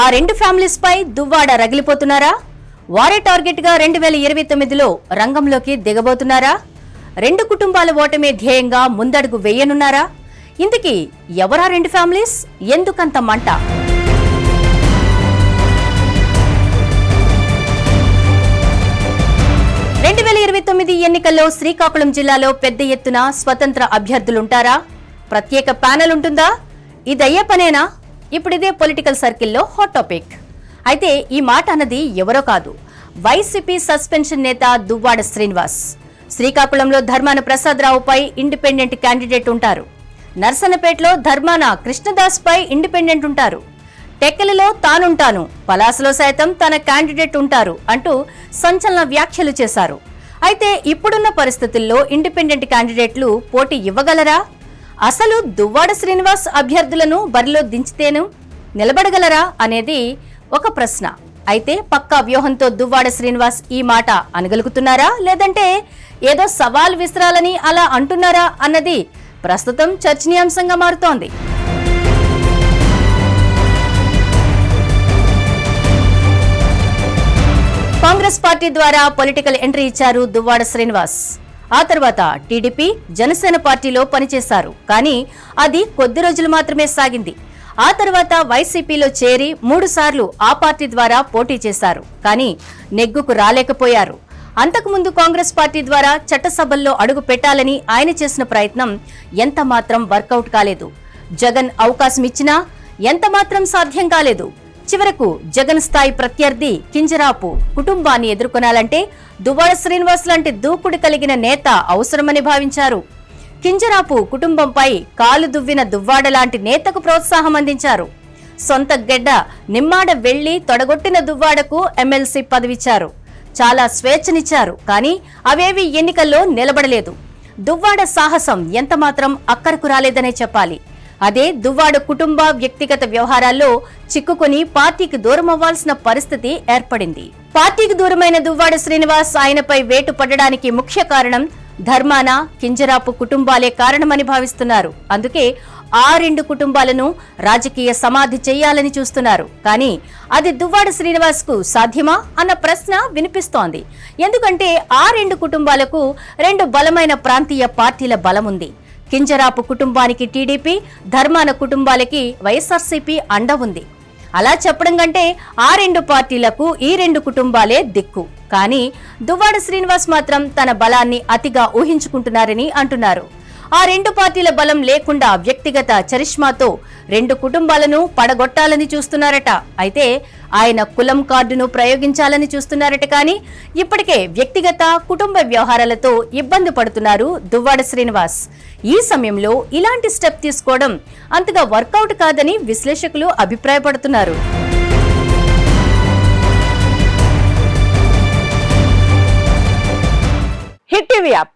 ఆ రెండు ఫ్యామిలీస్ పై దువ్వాడ రగిలిపోతున్నారా? వారే టార్గెట్గా రెండు వేల ఇరవై తొమ్మిదిలో రంగంలోకి దిగబోతున్నారా? రెండు కుటుంబాల ఓటమే ధ్యేయంగా ముందడుగు వేయనున్నారా? ఇంతకీ ఎవరా రెండు ఫ్యామిలీస్? ఎందుకంత మంట? రెండు వేల ఇరవై తొమ్మిది ఎన్నికల్లో శ్రీకాకుళం జిల్లాలో పెద్ద ఎత్తున స్వతంత్ర అభ్యర్థులుంటారా? ప్రత్యేక ప్యానెల్ ఉంటుందా? ఇదయ్యే పనేనా? ఇప్పుడు ఇదే పొలిటికల్ సర్కిల్లో హాట్ టాపిక్ అయితే ఈ మాట అన్నది ఎవరో కాదు వైసీపీ సస్పెన్షన్ నేత దువ్వాడ శ్రీనివాస్. శ్రీకాకుళంలో ధర్మాన ప్రసాదరావుపై ఇండిపెండెంట్ క్యాండిడేట్ ఉంటారు. నర్సన్నపేటలో ధర్మాన కృష్ణదాస్పై ఇండిపెండెంట్ ఉంటారు. టెక్కలిలో తానుంటాను పలాసలో సైతం తన క్యాండిడేట్ ఉంటారు అంటూ సంచలన వ్యాఖ్యలు చేశారు. అయితే ఇప్పుడున్న పరిస్థితుల్లో ఇండిపెండెంట్ క్యాండిడేట్లు పోటీ ఇవ్వగలరా? అసలు దువ్వాడ శ్రీనివాస్ అభ్యర్థులను బరిలో దించితేను నిలబడగలరా అనేది ఒక ప్రశ్న. అయితే పక్కా వ్యూహంతో దువ్వాడ శ్రీనివాస్ ఈ మాట అనగలుగుతున్నారా? లేదంటే ఏదో సవాల్ విసరాలని అలా అంటున్నారా అన్నది ప్రస్తుతం చర్చనీయాంశంగా మారుతోంది. కాంగ్రెస్ పార్టీ ద్వారా పొలిటికల్ ఎంట్రీ ఇచ్చారు దువ్వాడ శ్రీనివాస్. ఆ తర్వాత టీడీపీ జనసేన పార్టీలో పనిచేశారు. కానీ అది కొద్ది రోజులు మాత్రమే సాగింది. ఆ తర్వాత వైసీపీలో చేరి మూడు సార్లు ఆ పార్టీ ద్వారా పోటీ చేశారు. కానీ నెగ్గుకు రాలేకపోయారు. అంతకుముందు కాంగ్రెస్ పార్టీ ద్వారా చట్టసభల్లో అడుగు పెట్టాలని ఆయన చేసిన ప్రయత్నం ఎంత మాత్రం వర్కౌట్ కాలేదు. జగన్ అవకాశం ఇచ్చినా ఎంత మాత్రం సాధ్యం కాలేదు. చివరకు జగన్ స్థాయి ప్రత్యర్థి కింజరాపు కుటుంబాన్ని ఎదుర్కొనాలంటే దువ్వాడ శ్రీనివాస్ లాంటి దూకుడు కలిగిన నేత అవసరమని భావించారు. కింజరాపు కుటుంబంపై కాలు దువ్విన దువ్వాడ లాంటి నేతకు ప్రోత్సాహం అందించారు. సొంత గెడ్డ నిమ్మాడ వెళ్ళి తొడగొట్టిన దువ్వాడకు ఎమ్మెల్సీ పదవిచ్చారు. చాలా స్వేచ్ఛనిచ్చారు కానీ అవేవి ఎన్నికల్లో నిలబడలేదు. దువ్వాడ సాహసం ఎంతమాత్రం అక్కరకు రాలేదనే చెప్పాలి. అదే దువ్వాడ కుటుంబ వ్యక్తిగత వ్యవహారాల్లో చిక్కుకొని పార్టీకి దూరం అవ్వాల్సిన పరిస్థితి ఏర్పడింది. పార్టీకి దూరమైన దువ్వాడ శ్రీనివాస్ ఆయనపై వేటు పడడానికి ముఖ్య కారణం ధర్మాన కింజరాపు కుటుంబాలే కారణమని భావిస్తున్నారు. అందుకే ఆ రెండు కుటుంబాలను రాజకీయ సమాధి చేయాలని చూస్తున్నారు. కానీ అది దువ్వాడ శ్రీనివాస్కు సాధ్యమా అన్న ప్రశ్న వినిపిస్తోంది. ఎందుకంటే ఆ రెండు కుటుంబాలకు రెండు బలమైన ప్రాంతీయ పార్టీల బలం ఉంది. కింజరాపు కుటుంబానికి టీడీపీ ధర్మాన కుటుంబాలకి వైఎస్ఆర్సీపీ అండ ఉంది. అలా చెప్పడం కంటే ఆ రెండు పార్టీలకు ఈ రెండు కుటుంబాలే దిక్కు. కానీ దువ్వాడ శ్రీనివాస్ మాత్రం తన బలాన్ని అతిగా ఊహించుకుంటున్నారని అంటున్నారు. ఆ రెండు పార్టీల బలం లేకుండా వ్యక్తిగత చరిష్మాతో రెండు కుటుంబాలను పడగొట్టాలని చూస్తున్నారట. అయితే ఆయన కులం కార్డును ప్రయోగించాలని చూస్తున్నారట కానీ ఇప్పటికే వ్యక్తిగత కుటుంబ వ్యవహారాలతో ఇబ్బంది పడుతున్నారు దువ్వాడ శ్రీనివాస్. ఈ సమయంలో ఇలాంటి స్టెప్ తీసుకోవడం అంతగా వర్కౌట్ కాదని విశ్లేషకులు అభిప్రాయపడుతున్నారు. Hit TV app.